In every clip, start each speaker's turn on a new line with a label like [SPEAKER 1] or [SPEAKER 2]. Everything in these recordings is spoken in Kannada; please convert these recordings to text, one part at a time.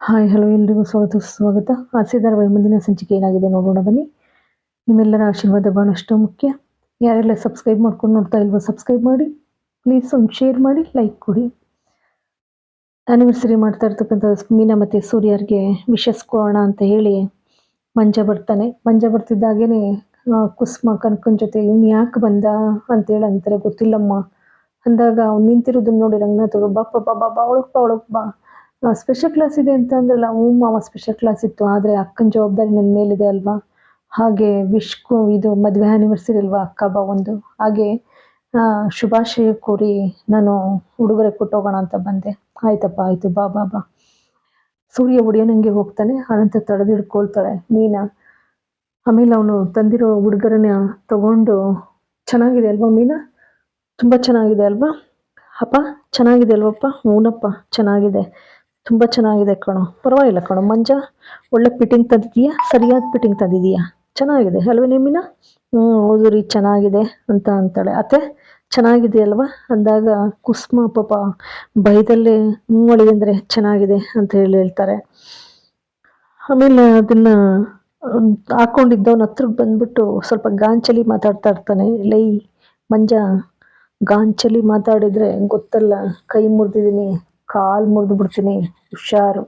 [SPEAKER 1] ಹಾಯ್, ಹಲೋ, ಎಲ್ರಿಗೂ ಸ್ವಾಗತ ಸ್ವಾಗತ ಆಸೆದಾರ ಮುಂದಿನ ಸಂಚಿಕೆ ಏನಾಗಿದೆ ನೋಡೋಣ ಬನ್ನಿ. ನಿಮ್ಮೆಲ್ಲರ ಆಶೀರ್ವಾದ ಬಹಳಷ್ಟು ಮುಖ್ಯ. ಯಾರೆಲ್ಲ ಸಬ್ಸ್ಕ್ರೈಬ್ ಮಾಡ್ಕೊಂಡು ನೋಡ್ತಾ ಇಲ್ವೋ ಸಬ್ಸ್ಕ್ರೈಬ್ ಮಾಡಿ. ಪ್ಲೀಸ್ ಒಂದು ಶೇರ್ ಮಾಡಿ ಲೈಕ್ ಕೊಡಿ. ಆ್ಯನಿವರ್ಸರಿ ಮಾಡ್ತಾ ಇರ್ತಕ್ಕಂಥ ಮೀನಾ ಮತ್ತು ಸೂರ್ಯರಿಗೆ ವಿಶಸ್ ಕೊಡೋಣ ಅಂತ ಹೇಳಿ ಮಂಜ ಬರ್ತಾನೆ. ಮಂಜ ಬರ್ತಿದ್ದಾಗೇ ಕುಸ್ಮ, ಕನಕನ ಜೊತೆ ಇವ್ನು ಯಾಕೆ ಬಂದ ಅಂತೇಳಿ ಅಂತಾರೆ. ಗೊತ್ತಿಲ್ಲಮ್ಮ. ಅಂದಾಗ ಅವ್ನು ನಿಂತಿರೋದನ್ನ ನೋಡಿ ರಂಗನಾಥ್ ಅವರು ಬಾಪ ಬಾ ಬಾ ಬಾ ಒಳಗ್ ಬಾ. ಸ್ಪೆಷಲ್ ಕ್ಲಾಸ್ ಇದೆ ಅಂತ ಅಂದ್ರಲ್ಲ ಹ್ಞೂ ಮಾವ ಸ್ಪೆಷಲ್ ಕ್ಲಾಸ್ ಇತ್ತು, ಆದರೆ ಅಕ್ಕನ ಜವಾಬ್ದಾರಿ ನನ್ನ ಮೇಲಿದೆ ಅಲ್ವಾ? ಹಾಗೆ ವಿಶ್ಕು ಇದು ಮದುವೆ ಆ್ಯನಿವರ್ಸರಿ ಅಲ್ವಾ ಅಕ್ಕ ಬಾ ಒಂದು? ಹಾಗೆ ಶುಭಾಶಯ ಕೋರಿ ನಾನು ಉಡುಗೊರೆ ಕೊಟ್ಟೋಗೋಣ ಅಂತ ಬಂದೆ. ಆಯ್ತಪ್ಪ, ಆಯಿತು, ಬಾ ಬಾ ಬಾ. ಸೂರ್ಯ ಒಡೆಯೋನಂಗೆ ಹೋಗ್ತಾನೆ, ಅನಂತ ತಡೆದಿಡ್ಕೊಳ್ತಾಳೆ. ಮೀನಾ, ಆಮೇಲೆ ಅವನು ತಂದಿರೋ ಹುಡುಗರನ್ನ ತಗೊಂಡು, ಚೆನ್ನಾಗಿದೆ ಅಲ್ವಾ ಮೀನಾ? ತುಂಬ ಚೆನ್ನಾಗಿದೆ ಅಲ್ವಾ? ಅಪ್ಪ, ಚೆನ್ನಾಗಿದೆ ಅಲ್ವಪ್ಪ? ಹ್ಞೂನಪ್ಪ, ಚೆನ್ನಾಗಿದೆ. ತುಂಬ ಚೆನ್ನಾಗಿದೆ ಕಣೋ. ಪರವಾಗಿಲ್ಲ ಕಣೋ. ಮಂಜ, ಒಳ್ಳೆ ಫಿಟ್ಟಿಂಗ್ ತಂದಿದೀಯಾ ಸರಿಯಾದ ಫಿಟ್ಟಿಂಗ್ ತಂದಿದೀಯಾ ಚೆನ್ನಾಗಿದೆ. ಅಲ್ವೇ ನಿಮ್ಮಿನ? ಹ್ಞೂ ಹೌದು ರೀ, ಚೆನ್ನಾಗಿದೆ ಅಂತ ಅಂತಾಳೆ. ಅತ್ತೆ, ಚೆನ್ನಾಗಿದೆ ಅಲ್ವಾ? ಅಂದಾಗ ಕುಸ್ಮ ಪಾಪ ಭಯದಲ್ಲೇ ಹ್ಞೂ ಅಂದರೆ ಚೆನ್ನಾಗಿದೆ ಅಂತ ಹೇಳಿ ಹೇಳ್ತಾರೆ. ಆಮೇಲೆ ಅದನ್ನು ಹಾಕೊಂಡಿದ್ದವನ ಹತ್ರ ಬಂದ್ಬಿಟ್ಟು ಸ್ವಲ್ಪ ಗಾಂಚಲಿ ಮಾತಾಡ್ತಾ ಇರ್ತಾನೆ. ಲೈ, ಮಂಜ, ಗಾಂಚಲಿ ಮಾತಾಡಿದರೆ ಗೊತ್ತಲ್ಲ, ಕೈ ಮುರಿದಿದ್ದೀನಿ ಕಾಲು ಮುರಿದು ಬಿಡ್ತೀನಿ, ಹುಷಾರು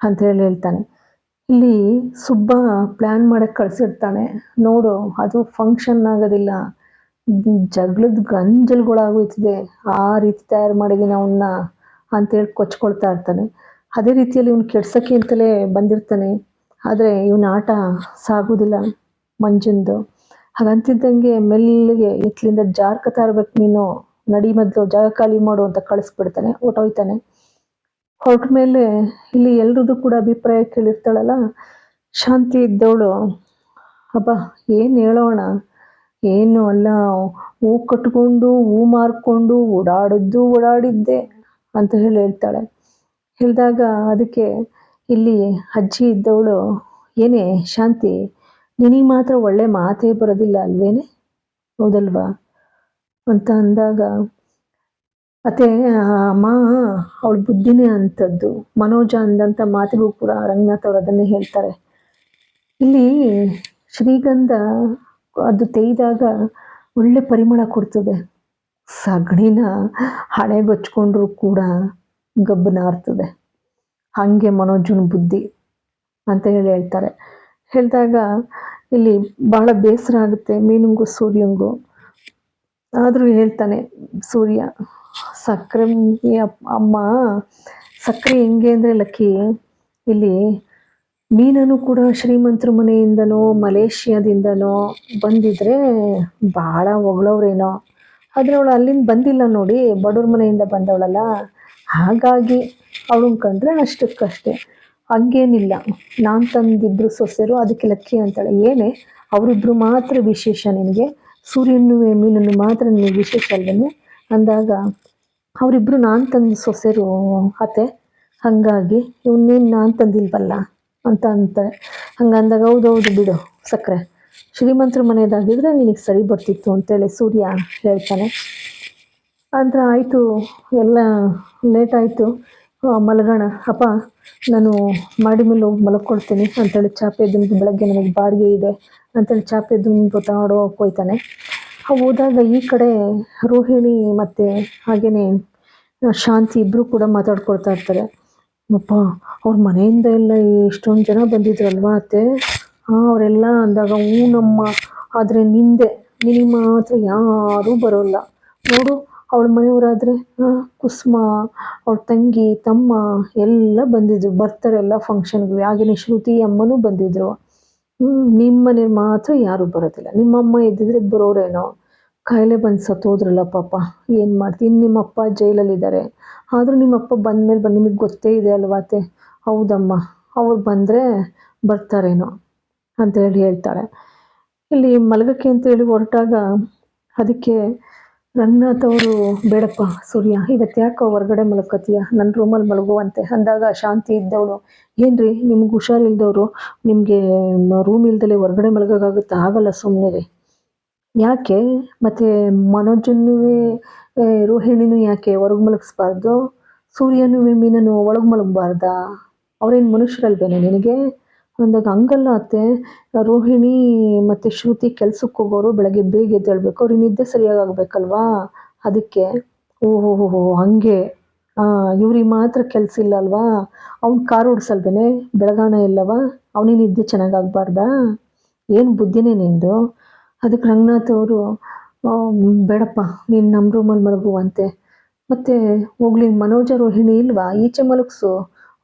[SPEAKER 1] ಅಂತ ಹೇಳಿ ಹೇಳ್ತಾನೆ. ಇಲ್ಲಿ ಸುಬ್ಬ ಪ್ಲ್ಯಾನ್ ಮಾಡಕ್ಕೆ ಕಳಿಸಿರ್ತಾನೆ. ನೋಡು, ಅದು ಫಂಕ್ಷನ್ ಆಗೋದಿಲ್ಲ. ಜಗಳದ ಗಂಜಲ್ಗಳಾಗೋಯ್ತಿದೆ. ಆ ರೀತಿ ತಯಾರು ಮಾಡಿದ್ದೀನಿ ಅವನ್ನ ಅಂತೇಳಿ ಕೊಚ್ಕೊಳ್ತಾ ಇರ್ತಾನೆ. ಅದೇ ರೀತಿಯಲ್ಲಿ ಇವ್ನು ಕೆಡ್ಸಕ್ಕೆ ಅಂತಲೇ ಬಂದಿರ್ತಾನೆ. ಆದರೆ ಇವನ ಆಟ ಸಾಗೋದಿಲ್ಲ ಮಂಜಂದು. ಹಾಗಂತಿದ್ದಂಗೆ ಮೆಲ್ಲಿಗೆ ಇತ್ಲಿಂದ ಜಾರ್ಕತಾ ಇರ್ಬೇಕು ನೀನು. ನಡಿ ಮೊದಲು, ಜಾಗ ಖಾಲಿ ಮಾಡು ಅಂತ ಕಳಿಸ್ಬಿಡ್ತಾನೆ, ಹೊರ್ಟೋಯ್ತಾನೆ. ಹೊರಟ ಮೇಲೆ ಇಲ್ಲಿ ಎಲ್ರದ್ದು ಕೂಡ ಅಭಿಪ್ರಾಯ ಕೇಳಿರ್ತಾಳಲ್ಲ, ಶಾಂತಿ ಇದ್ದವಳು, ಅಬ್ಬ, ಏನು ಹೇಳೋಣ? ಏನು ಅಲ್ಲ, ಹೂ ಕಟ್ಕೊಂಡು, ಹೂ ಮಾರ್ಕೊಂಡು, ಓಡಾಡಿದ್ದು, ಓಡಾಡಿದ್ದೆ ಅಂತ ಹೇಳಿ ಹೇಳ್ತಾಳೆ. ಹೇಳಿದಾಗ ಅದಕ್ಕೆ ಇಲ್ಲಿ ಅಜ್ಜಿ ಇದ್ದವಳು, ಏನೇ ಶಾಂತಿ, ನಿನಗೆ ಮಾತ್ರ ಒಳ್ಳೆ ಮಾತೇ ಬರೋದಿಲ್ಲ ಅಲ್ವೇನೆ? ಹೌದಲ್ವಾ? ಅಂತ ಅಂದಾಗ, ಅತ್ತೆ, ಆ ಅಮ್ಮ, ಅವಳ ಬುದ್ಧಿನೇ ಅಂಥದ್ದು. ಮನೋಜ ಅಂದಂಥ ಮಾತಿಗೂ ಕೂಡ ರಂಗನಾಥ್ ಅವರು ಅದನ್ನೇ ಹೇಳ್ತಾರೆ. ಇಲ್ಲಿ ಶ್ರೀಗಂಧ ಅದು ತೆಯ್ದಾಗ ಒಳ್ಳೆ ಪರಿಮಳ ಕೊಡ್ತದೆ. ಸಗಣಿನ ಹಣೆಗೊಚ್ಕೊಂಡ್ರೂ ಕೂಡ ಗಬ್ಬನಾರ್ತದೆ ಹಾಗೆ ಮನೋಜನ ಬುದ್ಧಿ ಅಂತ ಹೇಳಿ ಹೇಳ್ತಾರೆ. ಹೇಳಿದಾಗ ಇಲ್ಲಿ ಬಹಳ ಬೇಸರ ಆಗುತ್ತೆ. ಮೀನುಂಗು, ಸೂರ್ಯಂಗೂ. ಆದರೂ ಹೇಳ್ತಾನೆ, ಸೂರ್ಯ ಸಕ್ಕರೆ ಅಮ್ಮ ಸಕ್ಕರೆ ಹೆಂಗೆ ಅಂದರೆ ಲಕ್ಕಿ, ಇಲ್ಲಿ ಮೀನನು ಕೂಡ ಶ್ರೀಮಂತರ ಮನೆಯಿಂದನೋ, ಮಲೇಷ್ಯಾದಿಂದನೋ ಬಂದಿದ್ರೆ ಭಾಳ ಹೊಗಳವ್ರೇನೋ. ಆದರೆ ಅವಳು ಅಲ್ಲಿಂದ ಬಂದಿಲ್ಲ ನೋಡಿ, ಬಡವ್ರ ಮನೆಯಿಂದ ಬಂದವಳಲ್ಲ. ಹಾಗಾಗಿ ಅವಳನ್ನ ಕಂಡ್ರೆ ಅಷ್ಟಕ್ಕಷ್ಟೇ. ಹಂಗೇನಿಲ್ಲ. ನಾನು ತಂದಿಬ್ರು ಸೊಸೆರು, ಅದಕ್ಕೆ ಲಕ್ಕಿ ಅಂತಾಳೆ. ಏನೇ ಅವರಿಬ್ಬರು ಮಾತ್ರ ವಿಶೇಷ ನಿನಗೆ. ಸೂರ್ಯನು ಮೀನನ್ನು ಮಾತ್ರ ನನಗೆ ವಿಶೇಷ ಅಲ್ವೇ ಅಂದಾಗ ಅವರಿಬ್ಬರು ನಾನು ತಂದು ಸೊಸೆರು, ಅತ್ತೆ, ಹಾಗಾಗಿ ಇವನ್ನೇನು ನಾನು ತಂದಿಲ್ವಲ್ಲ? ಅಂತ ಅಂತಾರೆ. ಹಂಗಂದಾಗ, ಹೌದೌದು ಬಿಡು ಸಕ್ಕರೆ ಶ್ರೀಮಂತರ ಮನೆಯದಾಗಿದ್ರೆ ನಿನಗೆ ಸರಿ ಬರ್ತಿತ್ತು ಅಂತೇಳಿ ಸೂರ್ಯ ಹೇಳ್ತಾನೆ. ಅಂದ್ರೆ ಆಯಿತು, ಎಲ್ಲ ಲೇಟ್ ಆಯಿತು. ಮಲಗೋಣ. ಅಪ್ಪ, ನಾನು ಮಾಡಿ ಮೇಲೆ ಹೋಗಿ ಮಲ್ಕೊಳ್ತೀನಿ ಅಂತೇಳಿ ಚಾಪೆ ದುಂಬಿ ಬೆಳಗ್ಗೆ ನನಗೆ ಬಾಡಿಗೆ ಇದೆ ಅಂತೇಳಿ ಚಾಪೆ ದುಂಬು ತಗೊಂಡೋಗಿ ಹೋಗ್ತಾನೆ ಹೋದಾಗ ಈ ಕಡೆ ರೋಹಿಣಿ ಮತ್ತು ಹಾಗೆಯೇ ಶಾಂತಿ ಇಬ್ಬರು ಕೂಡ ಮಾತಾಡ್ಕೊಳ್ತಾ ಇರ್ತಾರೆ. ಅಪ್ಪ, ಅವ್ರ ಮನೆಯಿಂದ ಎಲ್ಲ ಎಷ್ಟೊಂದು ಜನ ಬಂದಿದ್ರಲ್ವಾ ಅತ್ತೆ? ಹಾಂ ಅವರೆಲ್ಲ ಅಂದಾಗ, ಹ್ಞೂ ನಮ್ಮ ಆದರೆ ನಿಂದೆ ನಿನಗೆ ಮಾತ್ರ ಯಾರೂ ಬರೋಲ್ಲ. ನೋಡು ಅವಳ ಮನೆಯವರಾದರೆ ಕುಸುಮ, ಅವ್ಳ ತಂಗಿ, ತಮ್ಮ ಎಲ್ಲ ಬಂದಿದ್ರು. ಬರ್ತಾರೆ ಎಲ್ಲ ಫಂಕ್ಷನ್ಗೆ ಹಾಗೆಯೇ ಶ್ರುತಿ ಅಮ್ಮನೂ ಬಂದಿದ್ರು. ನಿಮ್ಮ ಮನೆಯವ್ರು ಮಾತ್ರ ಯಾರೂ ಬರೋದಿಲ್ಲ. ನಿಮ್ಮಮ್ಮ ಇದ್ದಿದ್ರೆ ಬರೋರೇನೋ. ಕಾಯಿಲೆ ಬಂದು ಸತ್ತೋದ್ರಲ್ಲ ಪಾಪ. ಏನು ಮಾಡ್ತೀನಿ ನಿಮ್ಮ ಅಪ್ಪ ಜೈಲಲ್ಲಿದ್ದಾರೆ. ಆದರೂ ನಿಮ್ಮ ಅಪ್ಪ ಬಂದಮೇಲೆ ಬಂದು ನಿಮಗೆ ಗೊತ್ತೇ ಇದೆ ಅಲ್ವಾ ಅತ್ತೆ? ಹೌದಮ್ಮ. ಅವ್ರು ಬಂದರೆ ಬರ್ತಾರೇನೋ ಅಂತ ಹೇಳಿ ಹೇಳ್ತಾಳೆ. ಇಲ್ಲಿ ಮಲಗಕ್ಕೆ ಅಂತೇಳಿ ಹೊರಟಾಗ ಅದಕ್ಕೆ ರಂಗನಾಥ್ ಅವರು ಬೇಡಪ್ಪ ಸೂರ್ಯ ಇವತ್ತು ಯಾಕೋ ಹೊರಗಡೆ ಮಲ್ಕೋತೀಯ ನನ್ನ ರೂಮಲ್ಲಿ ಮಲಗುವಂತೆ. ಅಂದಾಗ ಶಾಂತಿ ಇದ್ದವಳು. ಏನ್ರಿ, ನಿಮ್ಗೆ ಹುಷಾರಿಲ್ದವರು? ನಿಮಗೆ ರೂಮ್ ಇಲ್ದಲೆ ಹೊರಗಡೆ ಮಲಗೋಕ್ಕಾಗುತ್ತೆ? ಆಗಲ್ಲ ಸುಮ್ಮನೆ ರೀ. ಯಾಕೆ? ಮತ್ತು ಮನೋಜನ್ನುವೇ ರೋಹಿಣಿನೂ ಯಾಕೆ ಹೊರಗೆ ಮಲಗಿಸ್ಬಾರ್ದು? ಸೂರ್ಯನೂ ಮೀನನ್ನು ಒಳಗೆ ಮಲಗಬಾರ್ದಾ? ಅವ್ರೇನು ಮನುಷ್ಯರಲ್ವೇನೆ ನಿನಗೆ? ಅಂದಾಗ ಹಂಗಲ್ಲ ಅತ್ತೆ. ರೋಹಿಣಿ ಮತ್ತು ಶ್ರುತಿ ಕೆಲ್ಸಕ್ಕೆ ಹೋಗೋರು ಬೆಳಗ್ಗೆ ಬೇಗ ಎದ್ದೇಳ್ಬೇಕು. ಅವ್ರಿಗೆ ನಿದ್ದೆ ಸರಿಯಾಗಿ ಆಗಬೇಕಲ್ವಾ? ಅದಕ್ಕೆ ಓಹೋ ಹೋ ಹೋ ಹಂಗೆ ಇವ್ರಿಗೆ ಮಾತ್ರ ಕೆಲಸ ಇಲ್ಲ ಅಲ್ವಾ? ಅವ್ನು ಕಾರ್ ಓಡಿಸಲ್ವೇನೆ? ಬೆಳಗಾನ ಇಲ್ಲವ? ಅವನಿಗೆ ನಿದ್ದೆ ಚೆನ್ನಾಗಿ ಆಗ್ಬಾರ್ದಾ? ಏನು ಬುದ್ಧಿನೇ ನಿಂದು? ಅದಕ್ಕೆ ರಂಗನಾಥ್ ಅವರು ಬೇಡಪ್ಪ, ನೀನು ನಮ್ಮ ರೂಮಲ್ಲಿ ಮಲಗುವಂತೆ. ಮತ್ತು ಹೋಗ್ಲಿ, ಮನೋಜ ರೋಹಿಣಿ ಇಲ್ವಾ? ಈಚೆ ಮಲಗಿಸು.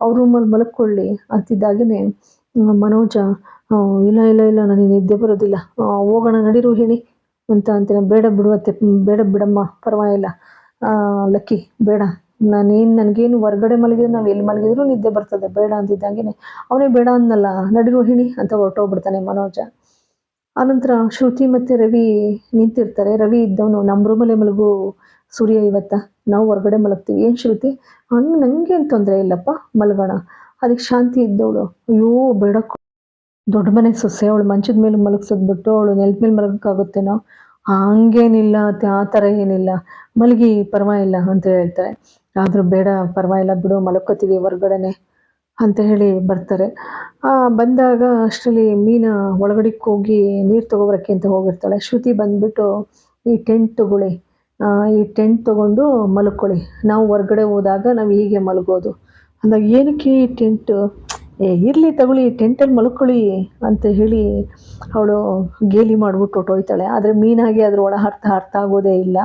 [SPEAKER 1] ಅವ್ರ ರೂಮಲ್ಲಿ ಮಲಗ್ಕೊಳ್ಳಿ ಅಂತಿದ್ದಾಗೇ ಮನೋಜ ಇಲ್ಲ ಇಲ್ಲ ಇಲ್ಲ ನನಗೆ ನಿದ್ದೆ ಬರೋದಿಲ್ಲ. ಹೋಗೋಣ ನಡಿ ರೋಹಿಣಿ ಅಂತ ಅಂತೀನಿ ಬೇಡ ಬಿಡುವತ್ತೆ, ಬೇಡ ಬಿಡಮ್ಮ, ಪರವಾಗಿಲ್ಲ. ಲಕ್ಕಿ, ಬೇಡ. ನಾನೇನು, ನನಗೇನು ಹೊರ್ಗಡೆ ಮಲಗಿದ್ರು, ನಾವು ಎಲ್ಲಿ ಮಲಗಿದ್ರು ನಿದ್ದೆ ಬರ್ತದೆ. ಬೇಡ ಅಂತಿದ್ದಾಗೆ ಅವನೇ ಬೇಡ ಅಂದಲ್ಲ ನಡಿರು ರೋಹಿಣಿ ಅಂತ ಹೊರಟೋಗ್ಬಿಡ್ತಾನೆ ಮನೋಜ. ಆನಂತರ ಶ್ರುತಿ ಮತ್ತು ರವಿ ನಿಂತಿರ್ತಾರೆ. ರವಿ ಇದ್ದವನು ನಮ್ಮ ರೂಮಲ್ಲೇ ಮಲಗು ಸೂರ್ಯ ಇವತ್ತ. ನಾವು ಹೊರಗಡೆ ಮಲಗ್ತೀವಿ. ಏನು ಶ್ರುತಿ? ಹಂಗೆ ನನಗೇನು ತೊಂದರೆ ಇಲ್ಲಪ್ಪ, ಮಲಗೋಣ. ಅದಕ್ಕೆ ಶಾಂತಿ ಇದ್ದವಳು. ಅಯ್ಯೋ ಬೇಡ ದೊಡ್ಡ ಮನೆ ಸೊಸೆ ಅವಳು ಮಂಚದ ಮೇಲೆ ಮಲಗಿಸೋದ್ಬಿಟ್ಟು ಅವಳು ನೆಲದ ಮೇಲೆ ಮಲಗೋಕ್ಕಾಗುತ್ತೇನೋ? ಹಂಗೇನಿಲ್ಲ ಆ ಥರ ಏನಿಲ್ಲ. ಮಲಗಿ ಪರವಾಗಿಲ್ಲ ಅಂತ ಹೇಳ್ತಾರೆ. ಆದರೂ ಬೇಡ ಪರವಾಗಿಲ್ಲ ಬಿಡು ಮಲ್ಕೋತೀವಿ ಹೊರ್ಗಡೆನೆ ಅಂತ ಹೇಳಿ ಬರ್ತಾರೆ. ಆ, ಬಂದಾಗ ಅಷ್ಟರಲ್ಲಿ ಮೀನ ಒಳಗಡೆಗೆ ಹೋಗಿ ನೀರು ತೊಗೊಬರಕ್ಕೆ ಅಂತ ಹೋಗಿರ್ತಾಳೆ. ಶ್ರುತಿ ಬಂದ್ಬಿಟ್ಟು ಈ ಟೆಂಟ್ ತಗೊಳ್ಳಿ. ಈ ಟೆಂಟ್ ತೊಗೊಂಡು ಮಲ್ಕೊಳ್ಳಿ ನಾವು ಹೊರ್ಗಡೆ ಹೋದಾಗ ನಾವು ಹೀಗೆ ಮಲಗೋದು. ಅಂದಾಗ ಏನಕ್ಕೆ ಈ ಟೆಂಟು? ಏ, ಇರಲಿ ತಗೊಳ್ಳಿ ಟೆಂಟಲ್ಲಿ ಮಲ್ಕೊಳ್ಳಿ ಅಂತ ಹೇಳಿ ಅವಳು ಗೇಲಿ ಮಾಡಿಬಿಟ್ಟು ಹೊಟ್ಟೋಯ್ತಾಳೆ ಆದರೆ ಮೀನಾಗಿ ಅದ್ರ ಒಳ ಅರ್ಥ ಅರ್ಥ ಆಗೋದೇ ಇಲ್ಲ.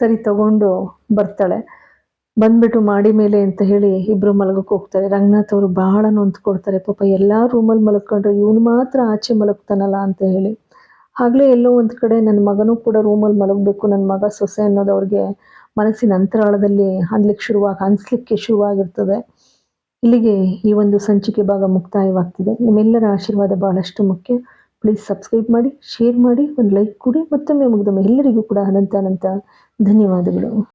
[SPEAKER 1] ಸರಿ, ತಗೊಂಡು ಬರ್ತಾಳೆ. ಬಂದ್ಬಿಟ್ಟು ಮಾಡಿ ಮೇಲೆ ಅಂತ ಹೇಳಿ ಇಬ್ಬರು ಮಲಗಕ್ಕೆ ಹೋಗ್ತಾರೆ. ರಂಗನಾಥ್ ಅವರು ಬಹಳ ನೊಂದ್ಕೊಡ್ತಾರೆ. ಪಾಪ ಎಲ್ಲ ರೂಮಲ್ಲಿ ಮಲ್ಕೊಂಡ್ರೆ ಇವನು ಮಾತ್ರ ಆಚೆ ಮಲಗ್ತಾನಲ್ಲ ಅಂತ ಹೇಳಿ. ಆಗಲೇ ಎಲ್ಲೋ ಒಂದು ಕಡೆ ನನ್ನ ಮಗನೂ ಕೂಡ ರೂಮಲ್ಲಿ ಮಲಗಬೇಕು ನನ್ನ ಮಗ ಸೊಸೆ ಅನ್ನೋದು ಅವ್ರಿಗೆ ಮನಸ್ಸಿನ ಅಂತರಾಳದಲ್ಲಿ ಅನ್ಲಿಕ್ಕೆ ಶುರುವಾಗಿ ಅನಿಸ್ಲಿಕ್ಕೆ ಶುರುವಾಗಿರ್ತದೆ. ಇಲ್ಲಿಗೆ ಈ ಒಂದು ಸಂಚಿಕೆ ಭಾಗ ಮುಕ್ತಾಯವಾಗ್ತಿದೆ. ನಿಮ್ಮೆಲ್ಲರ ಆಶೀರ್ವಾದ ಬಹಳಷ್ಟು ಮುಖ್ಯ. ಪ್ಲೀಸ್ ಸಬ್ಸ್ಕ್ರೈಬ್ ಮಾಡಿ ಶೇರ್ ಮಾಡಿ, ಒಂದು ಲೈಕ್ ಕೊಡಿ. ಮತ್ತೊಮ್ಮೆ ಮುಗಿದೊಮ್ಮೆ ಎಲ್ಲರಿಗೂ ಕೂಡ ಅನಂತ ಅನಂತ ಧನ್ಯವಾದಗಳು.